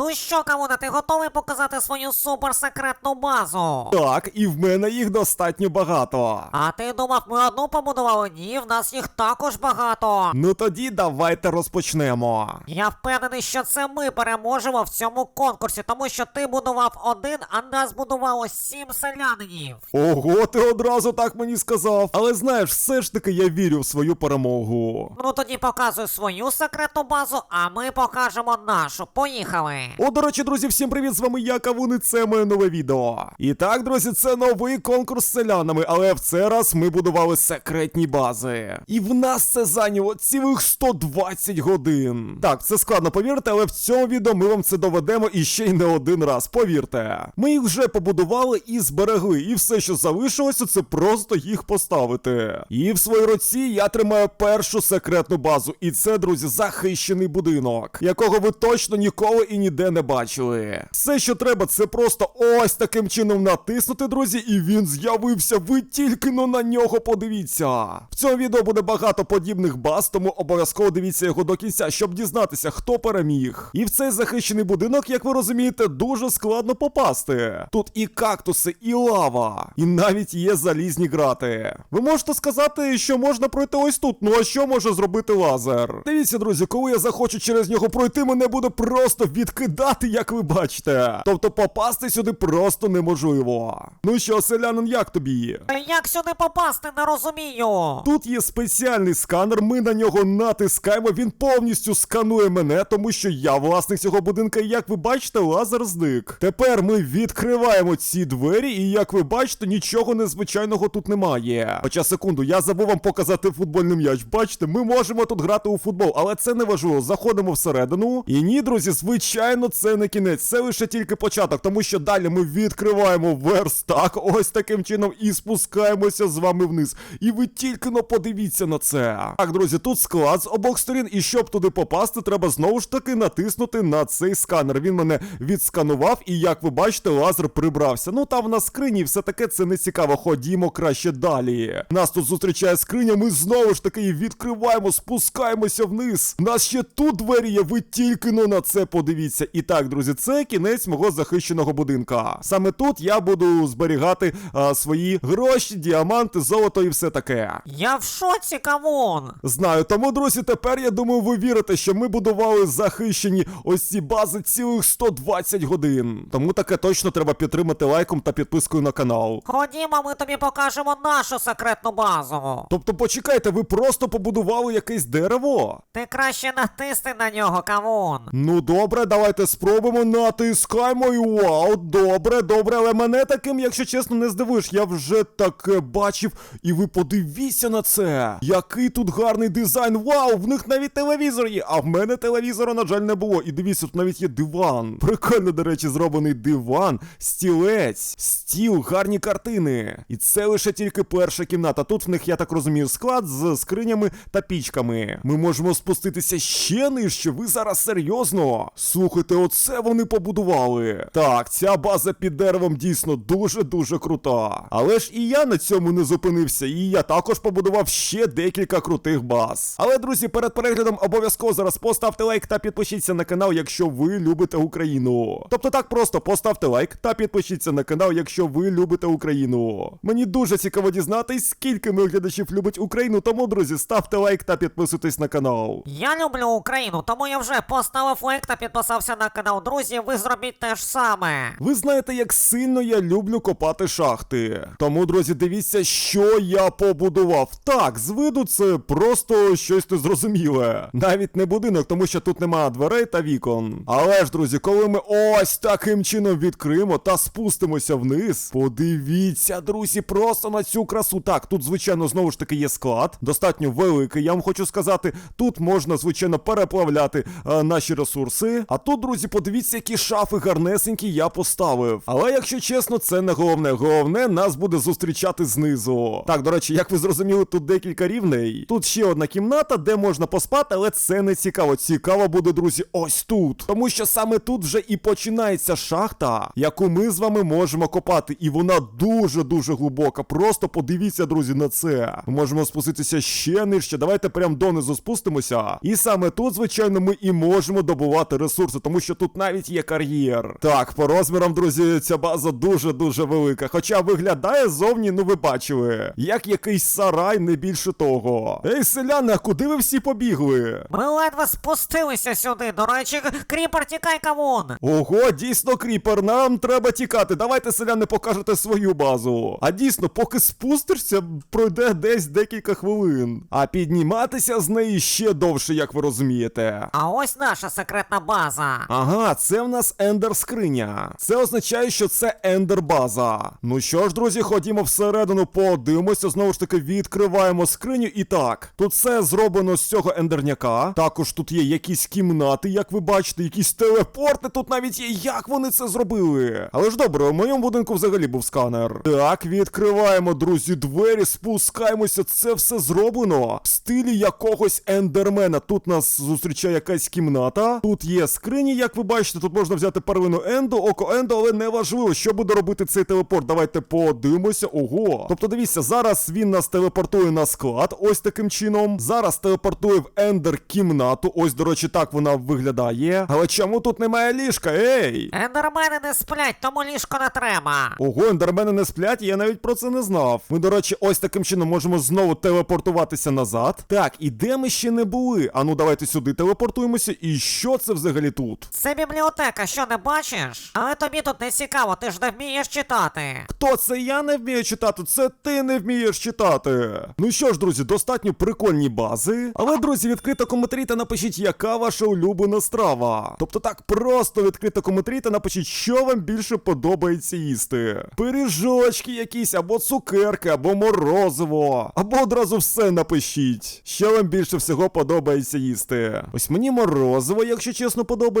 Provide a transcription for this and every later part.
Ну що, Кавуна, ти готовий показати свою суперсекретну базу? Так, і в мене їх достатньо багато. А ти думав, ми одну побудували? Ні, в нас їх також багато. Ну тоді давайте розпочнемо. Я впевнений, що це ми переможемо в цьому конкурсі, тому що ти будував один, а нас будувало сім селянинів. Ого, ти одразу так мені сказав. Але знаєш, все ж таки я вірю в свою перемогу. Ну тоді показуй свою секретну базу, а ми покажемо нашу. Поїхали. О, до речі, друзі, всім привіт! З вами я, Кавун, і це моє нове відео. І так, друзі, це новий конкурс з селянами, але в цей раз ми будували секретні бази. І в нас це зайняло цілих 120 годин. Так, це складно повірити, але в цьому відео ми вам це доведемо і ще й не один раз. Повірте. Ми їх вже побудували і зберегли, і все, що залишилося, це просто їх поставити. І в своїй руці я тримаю першу секретну базу. І це, друзі, захищений будинок, якого ви точно ніколи і ніде не бачили. Все, що треба, це просто ось таким чином натиснути, друзі, і він з'явився. Ви тільки но на нього подивіться. В цьому відео буде багато подібних баз, тому обов'язково дивіться його до кінця, щоб дізнатися, хто переміг. І в цей захищений будинок, як ви розумієте, дуже складно попасти. Тут і кактуси, і лава, і навіть є залізні грати. Ви можете сказати, що можна пройти ось тут. Ну а що може зробити лазер? Дивіться, друзі, коли я захочу через нього пройти, мене буде просто відкидати, як ви бачите. Тобто попасти сюди просто неможливо. Ну що, селянин, як тобі? Як сюди попасти, не розумію. Тут є спеціальний сканер, ми на нього натискаємо, він повністю сканує мене, тому що я власник цього будинка, і як ви бачите, лазер зник. Тепер ми відкриваємо ці двері, і як ви бачите, нічого незвичайного тут немає. Хоча секунду, я забув вам показати футбольний м'яч. Бачите, ми можемо тут грати у футбол, але це не важливо. Заходимо всередину. І ні, друзі, звичайно, це не кінець, це лише тільки початок, тому що далі ми відкриваємо верстак, ось таким чином, і спускаємося з вами вниз. І ви тільки но подивіться на це. Так, друзі, тут склад з обох сторін, і щоб туди попасти, треба знову ж таки натиснути на цей сканер. Він мене відсканував, і як ви бачите, лазер прибрався. Ну там на скрині все таке це не цікаво. Ходімо краще далі. Нас тут зустрічає скриня, ми знову ж таки відкриваємо, спускаємося вниз. Нас ще тут двері є, ви тільки но на це подивіться. І так, друзі, це кінець мого захищеного будинка. Саме тут я буду зберігати а, свої гроші, діаманти, золото і все таке. Я в шоці, Кавун. Знаю, тому, друзі, тепер я думаю, ви вірите, що ми будували захищені ось ці бази цілих 120 годин. Тому таке точно треба підтримати лайком та підпискою на канал. Ходімо, ми тобі покажемо нашу секретну базу. Тобто, почекайте, ви просто побудували якесь дерево? Ти краще натисни на нього, Кавун. Ну добре, давайте спробуємо натискаємо і вау, добре, добре, але мене таким, якщо чесно, не здивуєш. Я вже таке бачив, і ви подивіться на це. Який тут гарний дизайн. Вау, в них навіть телевізор є, а в мене телевізора, на жаль, не було. І дивіться, тут навіть є диван. Прикольно, до речі, зроблений диван, стілець, стіл, гарні картини. І це лише тільки перша кімната. Тут в них, я так розумію, склад з скринями та пічками. Ми можемо спуститися ще нижче. Ви зараз серйозно? Слухайте, оце вони побудували. Так, ця база під деревом дійсно дуже-дуже крута. Але ж і я на цьому не зупинився, і я також побудував ще декілька крутих баз. Але, друзі, перед переглядом обов'язково зараз поставте лайк та підпишіться на канал, якщо ви любите Україну. Тобто так просто поставте лайк та підпишіться на канал, якщо ви любите Україну. Мені дуже цікаво дізнатись, скільки моїх глядачів любить Україну, тому, друзі, ставте лайк та підписуйтесь на канал. Я люблю Україну, тому я вже поставив лайк та підписався на канал. Друзі, ви зробіть те ж саме. Ви знаєте, як сильно я люблю копати шахти. Тому, друзі, дивіться, що я побудував. Так, з виду це просто щось незрозуміле. Навіть не будинок, тому що тут немає дверей та вікон. Але ж, друзі, коли ми ось таким чином відкриємо та спустимося вниз, подивіться, друзі, просто на цю красу. Так, тут, звичайно, знову ж таки є склад, достатньо великий, я вам хочу сказати. Тут можна, звичайно, переплавляти е, наші ресурси. А тут, друзі, подивіться, які шафи гарнесенькі я поставив. Але якщо чесно, це не головне. Головне нас буде зустрічати знизу. Так, до речі, як ви зрозуміли, тут декілька рівней. Тут ще одна кімната, де можна поспати, але це не цікаво. Цікаво буде, друзі, ось тут. Тому що саме тут вже і починається шахта, яку ми з вами можемо копати. І вона дуже-дуже глибока. Просто подивіться, друзі, на це. Ми можемо спуститися ще нижче. Давайте прям донизу спустимося. І саме тут, звичайно, ми і можемо добувати ресурси. Тому що тут навіть є кар'єр. Так, по розмірам, друзі, ця база дуже-дуже велика. Хоча виглядає зовні, ну ви бачили, як якийсь сарай, не більше того. Ей, селяни, а куди ви всі побігли? Ми ледве спустилися сюди. До речі, кріпер, тікай кавун. Ого, дійсно, кріпер, нам треба тікати. Давайте, селяни, покажете свою базу. А дійсно, поки спустишся, пройде десь декілька хвилин. А підніматися з неї ще довше, як ви розумієте. А ось наша секретна база. Ага, це в нас ендер скриня. Це означає, що це ендер база. Ну що ж, друзі, ходімо всередину, подивимося. Знову ж таки, відкриваємо скриню. І так, тут все зроблено з цього ендерняка. Також тут є якісь кімнати, як ви бачите, якісь телепорти. Тут навіть є. Як вони це зробили? Але ж добре, у моєму будинку взагалі був сканер. Так, відкриваємо, друзі, двері, спускаємося. Це все зроблено в стилі якогось ендермена. Тут нас зустрічає якась кімната. Тут є скрині, як ви бачите. Тут можна взяти первину енду, око енду, але не важливо, що буде робити цей телепорт. Давайте подивимося. Ого. Тобто, дивіться, зараз він нас телепортує на склад, ось таким чином. Зараз телепортує в ендер кімнату. Ось, до речі, так вона виглядає. Але чому тут немає ліжка? Ей! Ендермени не сплять, тому ліжко не треба. Ого, ендермени не сплять, я навіть про це не знав. Ми, до речі, ось таким чином можемо знову телепортуватися назад. Так, і де ми ще не були? Ану, давайте сюди телепортуємося. І що це взагалі тут? Це бібліотека, що не бачиш? Але тобі тут не цікаво, ти ж не вмієш читати. Хто це я не вмію читати? Це ти не вмієш читати. Ну що ж, друзі, достатньо прикольні бази. Але, друзі, відкрито коментарі та напишіть, яка ваша улюблена страва. Тобто так, просто відкрито коментарі та напишіть, що вам більше подобається їсти. Пиріжочки якісь, або цукерки, або морозиво. Або одразу все напишіть. Що вам більше всього подобається їсти? Ось мені морозиво, якщо чесно, подобається.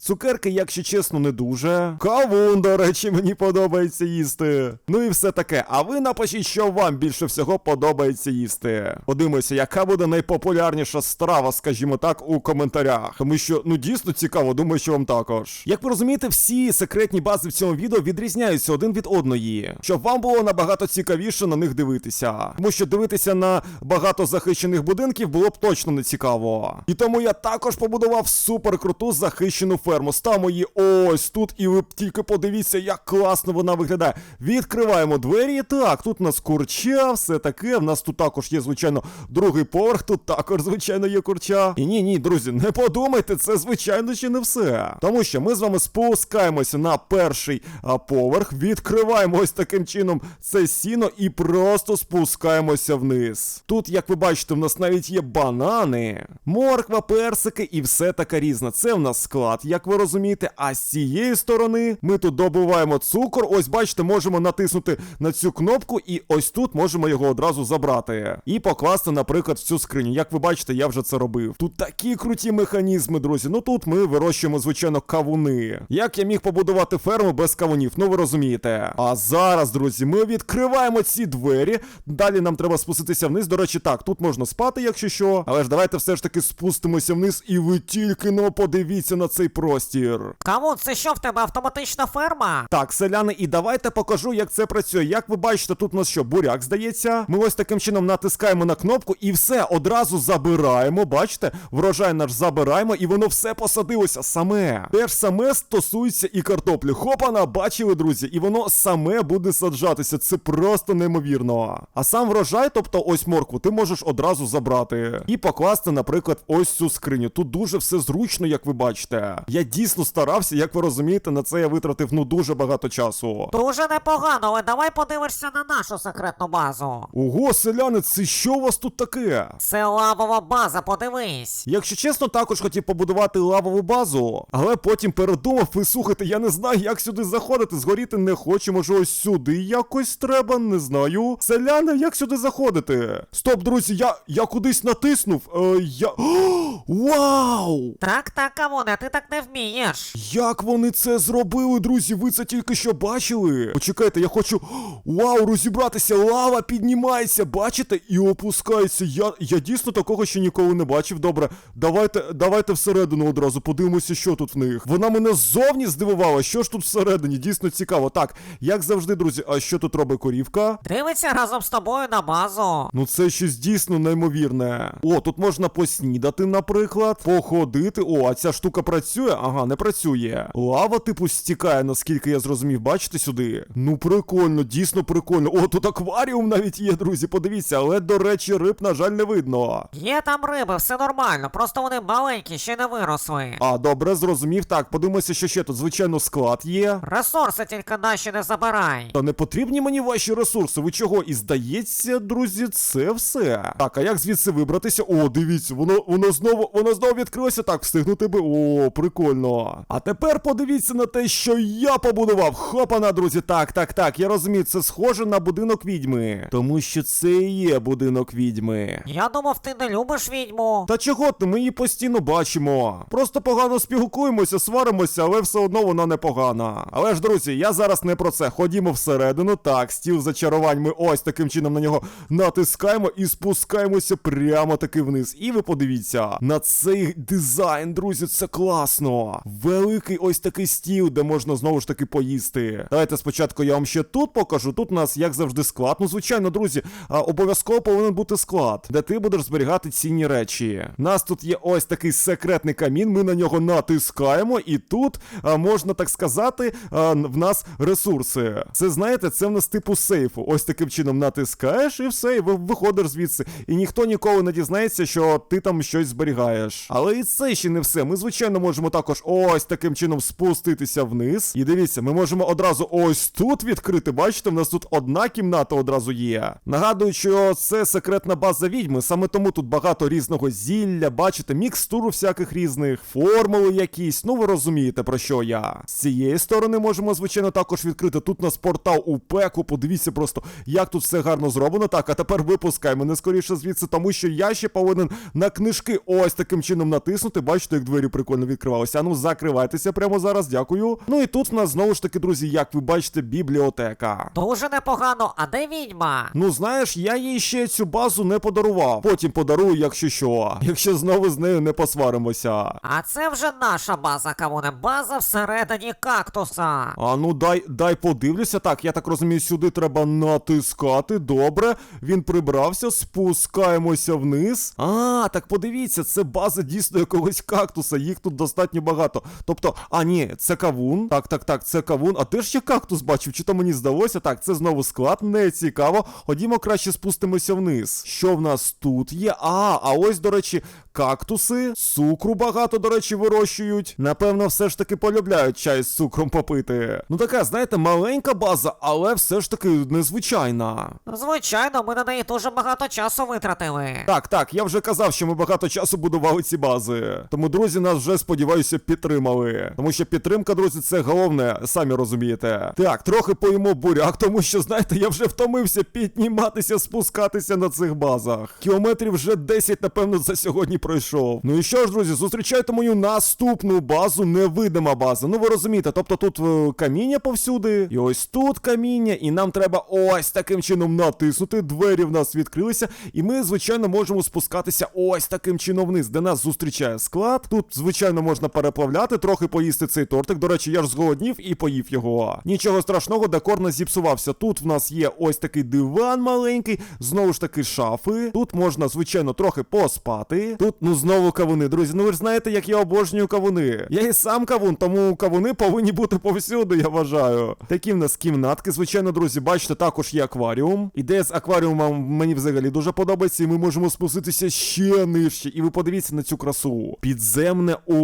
Цукерки, якщо чесно, не дуже. Кавун, до речі, мені подобається їсти. Ну і все таке. А ви напишіть, що вам більше всього подобається їсти. Подивимося, яка буде найпопулярніша страва, скажімо так, у коментарях. Тому що, ну дійсно цікаво, думаю, що вам також. Як ви розумієте, всі секретні бази в цьому відео відрізняються один від одної, щоб вам було набагато цікавіше на них дивитися. Тому що дивитися на багато захищених будинків було б точно не цікаво. І тому я також побудував супер круту захищену ферму. Ставимо її ось тут, і ви тільки подивіться, як класно вона виглядає. Відкриваємо двері. Так, тут у нас курча, все таке. В нас тут також є, звичайно, другий поверх. Тут також, звичайно, є курча. І ні, ні, друзі, не подумайте, це звичайно ще не все. Тому що ми з вами спускаємося на перший поверх, відкриваємо ось таким чином це сіно і просто спускаємося вниз. Тут, як ви бачите, в нас навіть є банани, морква, персики і все таке різне. Це в нас склад, як ви розумієте. А з цієї сторони ми тут добуваємо цукор. Ось бачите, можемо натиснути на цю кнопку, і ось тут можемо його одразу забрати. І покласти, наприклад, в цю скриню. Як ви бачите, я вже це робив. Тут такі круті механізми, друзі. Ну тут ми вирощуємо, звичайно, кавуни. Як я міг побудувати ферму без кавунів? Ну ви розумієте. А зараз, друзі, ми відкриваємо ці двері. Далі нам треба спуститися вниз. До речі, так, тут можна спати, якщо що. Але ж давайте все ж таки спустимося вниз, і ви тільки но подивіться на цей простір. Кавун, це що в тебе автоматична ферма? Так, селяни, і давайте покажу, як це працює. Як ви бачите, тут у нас що, буряк здається. Ми ось таким чином натискаємо на кнопку і все одразу забираємо. Бачите, врожай наш забираємо, і воно все посадилося саме. Те ж саме стосується і картоплі. Хопана, бачили, друзі, і воно саме буде саджатися. Це просто неймовірно. А сам врожай, тобто ось моркву, ти можеш одразу забрати і покласти, наприклад, ось цю скриню. Тут дуже все зручно, як ви бачите. Я дійсно старався, як ви розумієте, на це я витратив ну дуже багато часу. Дуже непогано, але давай подивишся на нашу секретну базу. Ого, селяни, це що у вас тут таке? Це лавова база, подивись. Якщо чесно, також хотів побудувати лавову базу, але потім передумав і слухайте, я не знаю, як сюди заходити. Згоріти не хочу, може ось сюди якось треба, не знаю. Селяни, як сюди заходити? Стоп, друзі, я, я кудись натиснув. Е, я. О, вау! Так, так, Ти так не вмієш. Як вони це зробили, друзі? Ви це тільки що бачили? Почекайте, я хочу. Вау, розібратися! Лава піднімається, бачите? І опускається. Я, я дійсно такого ще ніколи не бачив. Добре, давайте, давайте всередину одразу подивимося, що тут в них. Вона мене ззовні здивувала. Що ж тут всередині? Дійсно цікаво. Так, як завжди, друзі, а що тут робить корівка? Дивиться разом з тобою на базу. Ну це щось дійсно неймовірне. О, тут можна поснідати, наприклад, походити. О, а ця штука працює? Ага, не працює. Лава, типу, стікає, наскільки я зрозумів. Бачите сюди? Ну прикольно, дійсно прикольно. О, тут акваріум навіть є, друзі. Подивіться, але до речі, риб, на жаль, не видно. Є там риби, все нормально, просто вони маленькі, ще не виросли. А, добре, зрозумів. Так, подивимося, що ще тут. Звичайно, склад є. Ресурси тільки наші не забирай. Та не потрібні мені ваші ресурси. Ви чого? І здається, друзі, це все. Так, а як звідси вибратися? О, дивіться, воно воно знову воно знову відкрилося. Так, встигнути би. О, прикольно. А тепер подивіться на те, що я побудував. Хопана, друзі. Так, так, так. Я розумію, це схоже на будинок відьми. Тому що це і є будинок відьми. Я думав, ти не любиш відьму. Та чого ти? Ми її постійно бачимо. Просто погано спілкуємося, сваримося, але все одно вона непогана. Але ж, друзі, я зараз не про це. Ходімо всередину. Так, стіл зачарувань. Ми ось таким чином на нього натискаємо і спускаємося прямо таки вниз. І ви подивіться на цей дизайн, друзі, це класно. Великий ось такий стіл, де можна знову ж таки поїсти. Давайте спочатку я вам ще тут покажу. Тут у нас, як завжди, склад. Ну, звичайно, друзі, обов'язково повинен бути склад, де ти будеш зберігати цінні речі. У нас тут є ось такий секретний камін. Ми на нього натискаємо, і тут можна так сказати, в нас ресурси. Це знаєте, це в нас типу сейфу. Ось таким чином натискаєш і все, і виходиш звідси. І ніхто ніколи не дізнається, що ти там щось зберігаєш. Але і це ще не все. Ми, звичайно, можемо також ось таким чином спуститися вниз. І дивіться, ми можемо одразу ось тут відкрити. Бачите, в нас тут одна кімната одразу є. Нагадую, що це секретна база відьми, саме тому тут багато різного зілля, бачите, мікстуру всяких різних, формули якісь. Ну ви розумієте про що я. З цієї сторони можемо, звичайно, також відкрити. Тут у нас портал у пеку. Подивіться просто, як тут все гарно зроблено. Так, а тепер випускай мене скоріше звідси, тому що я ще повинен на книжки ось таким чином натиснути. Бачите, як двері прикольно відкривалися. А ну закривайтеся прямо зараз, дякую. Ну і тут в нас знову ж таки, друзі, як ви бачите, бібліотека. Дуже непогано, а де відьма? Ну знаєш, я їй ще цю базу не подарував. Потім подарую, якщо що. Якщо знову з нею не посваримося. А це вже наша база, Кавуне. База всередині кактуса. А ну дай дай подивлюся. Так, я так розумію, сюди треба натискати. Добре, він прибрався, спускаємося вниз. А, так подивіться, це база дійсно якогось кактуса. Їх тут достатньо багато. Тобто, а ні, це кавун. Так, так, так, це кавун. А де ж я кактус бачив? Чи то мені здалося? Так, це знову склад, не цікаво. Ходімо краще спустимося вниз. Що в нас тут є? А, а ось, до речі, кактуси. Цукру багато, до речі, вирощують. Напевно, все ж таки полюбляють чай з цукром попити. Ну така, знаєте, маленька база, але все ж таки незвичайна. Звичайно, ми на неї дуже багато часу витратили. Так, так, я вже казав, що ми багато часу будували ці бази. Тому друзі нас вже сподіваюся підтримали. Тому що підтримка, друзі, це головне, самі розумієте. Так, трохи поїмо буряк, тому що, знаєте, я вже втомився підніматися, спускатися на цих базах. Кілометрів вже 10, напевно, за сьогодні пройшов. Ну і що ж, друзі, зустрічайте мою наступну базу, невидима база. Ну ви розумієте, тобто тут е, каміння повсюди, і ось тут каміння, і нам треба ось таким чином натиснути. Двері в нас відкрилися, і ми, звичайно, можемо спускатися ось таким чином вниз, де нас зустрічає склад. Тут, звичайно, можна переплавляти, трохи поїсти цей тортик. До речі, я ж зголоднів і поїв його. Нічого страшного, декор не зіпсувався. Тут в нас є ось такий диван маленький, знову ж таки шафи. Тут можна, звичайно, трохи поспати. Тут, ну знову кавуни. Друзі, ну ви ж знаєте, як я обожнюю кавуни. Я і сам кавун, тому кавуни повинні бути повсюди, я вважаю. Такі в нас кімнатки, звичайно, друзі, бачите, також є акваріум. Ідея з акваріумом мені взагалі дуже подобається, і ми можемо спуститися ще нижче. І ви подивіться на цю красу. Підземне озеро,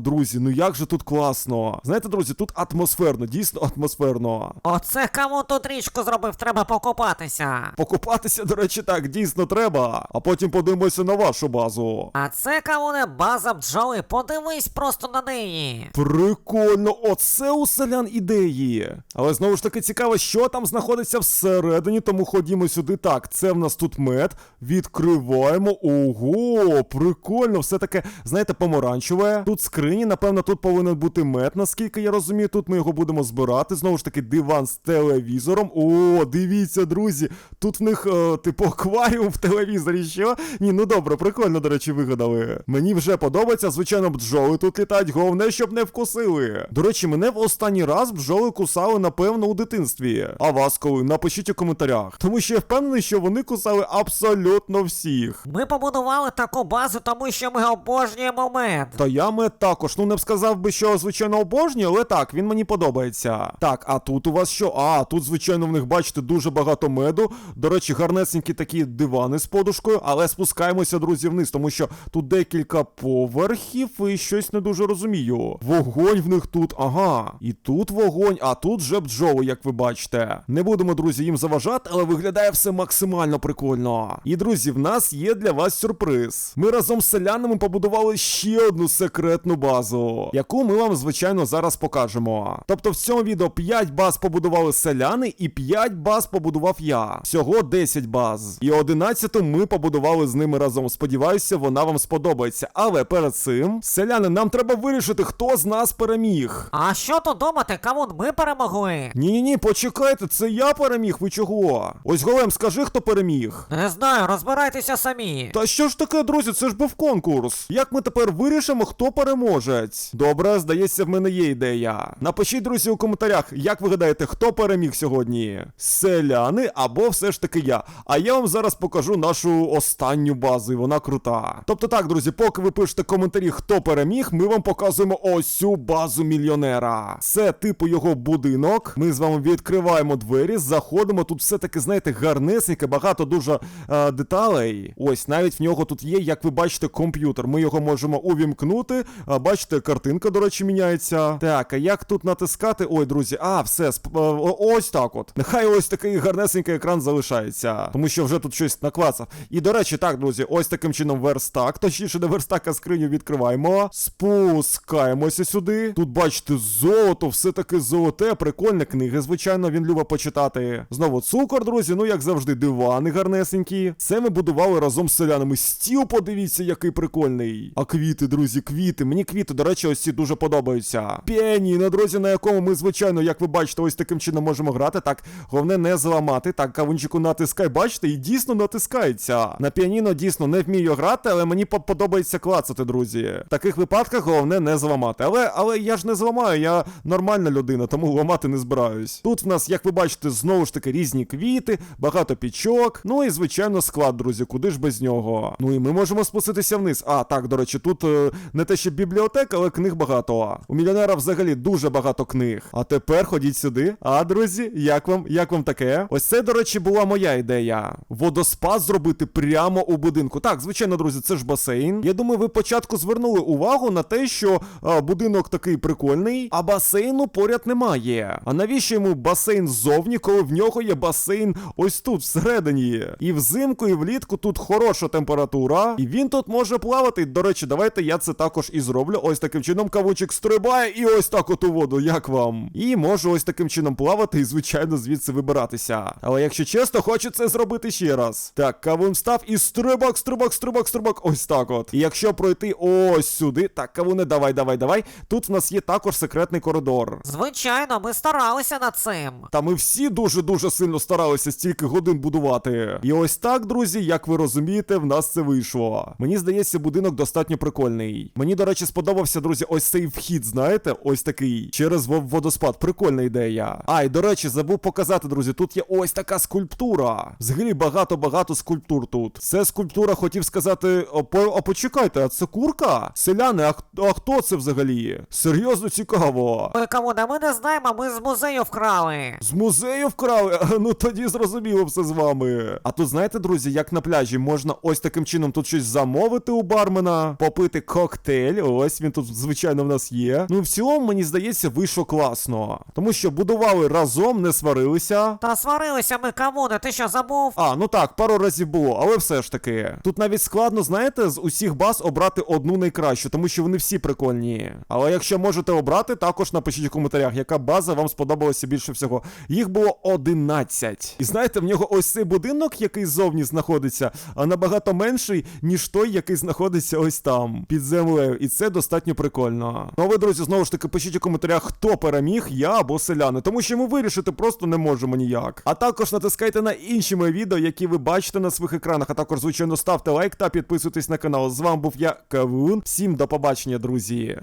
друзі. Ну як же тут класно. Знаєте, друзі, тут атмосферно, дійсно атмосферно. Оце кому тут річку зробив, треба покупатися. Покупатися, до речі, так, дійсно треба. А потім подивимося на вашу базу. А це кавуне база бджоли, подивись просто на неї. Прикольно, оце у селян ідеї. Але знову ж таки цікаво, що там знаходиться всередині, тому ходімо сюди. Так, це в нас тут мед. Відкриваємо. Ого, прикольно, все таке, знаєте, помаранчеве. Тут скрині, напевно, тут повинен бути мед, наскільки я розумію. Тут ми його будемо збирати. Знову ж таки, диван з телевізором. О, дивіться, друзі. Тут в них, е, типу, акваріум в телевізорі. Що? Ні, ну добре, прикольно, до речі, вигадали. Мені вже подобається, звичайно, бджоли тут літають, головне, щоб не вкусили. До речі, мене в останній раз бджоли кусали, напевно, у дитинстві. А вас коли? Напишіть у коментарях. Тому що я впевнений, що вони кусали абсолютно всіх. Ми побудували таку базу, тому що ми обожнюємо мед. Та я мед також. Ну не б сказав би, що звичайно обожнюю, але так, він мені подобається. Так, а тут у вас що? А, тут, звичайно, в них бачите дуже багато меду. До речі, гарнесенькі такі дивани з подушкою, але спускаємося, друзі, вниз, тому що тут декілька поверхів і щось не дуже розумію. Вогонь в них тут, ага. І тут вогонь, а тут вже бджоли, як ви бачите. Не будемо, друзі, їм заважати, але виглядає все максимально прикольно. І, друзі, в нас є для вас сюрприз. Ми разом з селянами побудували ще одну секретну базу, яку ми вам, звичайно, зараз покажемо. Тобто в цьому відео 5 баз побудували селяни і 5 баз побудував я. Всього 10 баз. І 11 ми побудували з ними разом. Сподіваюся, вона вам сподобається. Але перед цим, селяни, нам треба вирішити, хто з нас переміг. А що тут думати, кавун, ми перемогли? Ні-ні, ні, почекайте, це я переміг, ви чого? Ось голем, скажи, хто переміг. Не знаю, розбирайтеся самі. Та що ж таке, друзі, це ж був конкурс. Як ми тепер вирішимо, хто переможець? Добре, здається, в мене є ідея. Напишіть, друзі, у коментарях, як ви гадаєте, хто переміг сьогодні? Селяни або все ж таки я. А я вам зараз покажу нашу останню базу, і вона крута. Тобто так, друзі, поки ви пишете коментарі, хто переміг, ми вам показуємо ось цю базу мільйонера. Це типу його будинок. Ми з вами відкриваємо двері, заходимо. Тут все таки, знаєте, гарнесеньке, багато дуже е, деталей. Ось навіть в нього тут є, як ви бачите, комп'ютер. Ми його можемо увімкнути. А бачите, картинка, до речі, міняється. Так, а як тут натискати? Ой, друзі, а, все, сп- ось так от. Нехай ось такий гарнесенький екран залишається. Тому що вже тут щось наклацав. І до речі, так, друзі, ось таким чином верстак. Точніше, не верстак, а скриню відкриваємо. Спускаємося сюди. Тут бачите, золото, все таке золоте, прикольне книги, звичайно, він любить почитати. Знову цукор, друзі, ну як завжди, дивани гарнесенькі. Це ми будували разом з селянами. Стіл, подивіться, який прикольний. А квіти, друзі, квіти. Мені квіти, до речі, ось ці дуже подобаються. Піаніно, друзі, на якому ми, звичайно, як ви бачите, ось таким чином можемо грати. Так, головне не зламати. Так, кавунчику натискай, бачите, і дійсно натискається. На піаніно дійсно не вмію грати, але мені подобається клацати, друзі. В таких випадках головне не зламати. Але, але я ж не зламаю, я нормальна людина, тому ламати не збираюсь. Тут в нас, як ви бачите, знову ж таки різні квіти, багато пічок. Ну і звичайно склад, друзі, куди ж без нього. Ну і ми можемо спуститися вниз. А, так, до речі, тут е, не те, що бібліотека, але книг багато. У мільйонера взагалі дуже багато книг. А тепер ходіть сюди. А, друзі, як вам, як вам таке? Ось це, до речі, була моя ідея. Водоспад зробити прямо у будинку. Так, звичайно, друзі, це ж басейн. Я думаю, ви початку звернули увагу на те, що а, будинок такий прикольний, а басейну поряд немає. А навіщо йому басейн ззовні, коли в нього є басейн ось тут, всередині? І взимку, і влітку тут хороша температура, і він тут може плавати. До речі, давайте я це також і зроблю. Ось таким чином кавунчик стрибає, і ось так от у воду. Як вам? І можу ось таким чином плавати і, звичайно, звідси вибиратися. Але якщо чесно, хочу це зробити ще раз. Так, кавун став і стрибок, стрибок, стрибок, стрибок. Ось так от. І якщо пройти ось сюди, так, кавуне, давай, давай, давай. Тут в нас є також секретний коридор. Звичайно, ми старалися над цим. Та ми всі дуже-дуже сильно старалися стільки годин будувати. І ось так, друзі, як ви розумієте, в нас це вийшло. Мені здається, будинок достатньо прикольний. Мені, до речі, сподобався, друзі, ось цей вхід, знаєте, ось такий через водоспад. Прикольна ідея. А, і до речі, забув показати, друзі, тут є ось така скульптура. Взагалі багато-багато скульптур тут. Це скульптура, хотів сказати. О, по, почекайте, а це курка? Селяни, а, а хто це взагалі? Серйозно цікаво. Ой, кавун, а ми не знаємо, ми з музею вкрали. З музею вкрали? А, Ну тоді зрозуміло все з вами. А тут знаєте, друзі, як на пляжі можна ось таким чином тут щось замовити у бармена, попити коктейль. Ось він тут, звичайно, в нас є. Ну в цілому, мені здається, вийшло класно. Тому що будували разом, не сварилися. Та сварилися ми, кавуне, ти що забув? А, ну так, пару разів було, але все ж таки. Тут навіть складно, знаєте, з усіх баз обрати одну найкращу, тому що вони всі прикольні. Але якщо можете обрати, також напишіть у коментарях, яка база вам сподобалася більше всього. Їх було 11. І знаєте, в нього ось цей будинок, який ззовні знаходиться, а набагато менший, ніж той, який знаходиться ось там, під землею. І це достатньо прикольно. Ну а ви, друзі, знову ж таки, пишіть у коментарях, хто переміг, я або селяни, тому що ми вирішити просто не можемо ніяк. А також натискайте на інші мої відео, які ви бачите на своїх екранах. А також, звичайно, ставте лайк та підписуйтесь на канал. З вами був я, Кавун. Всім до побачення, друзі.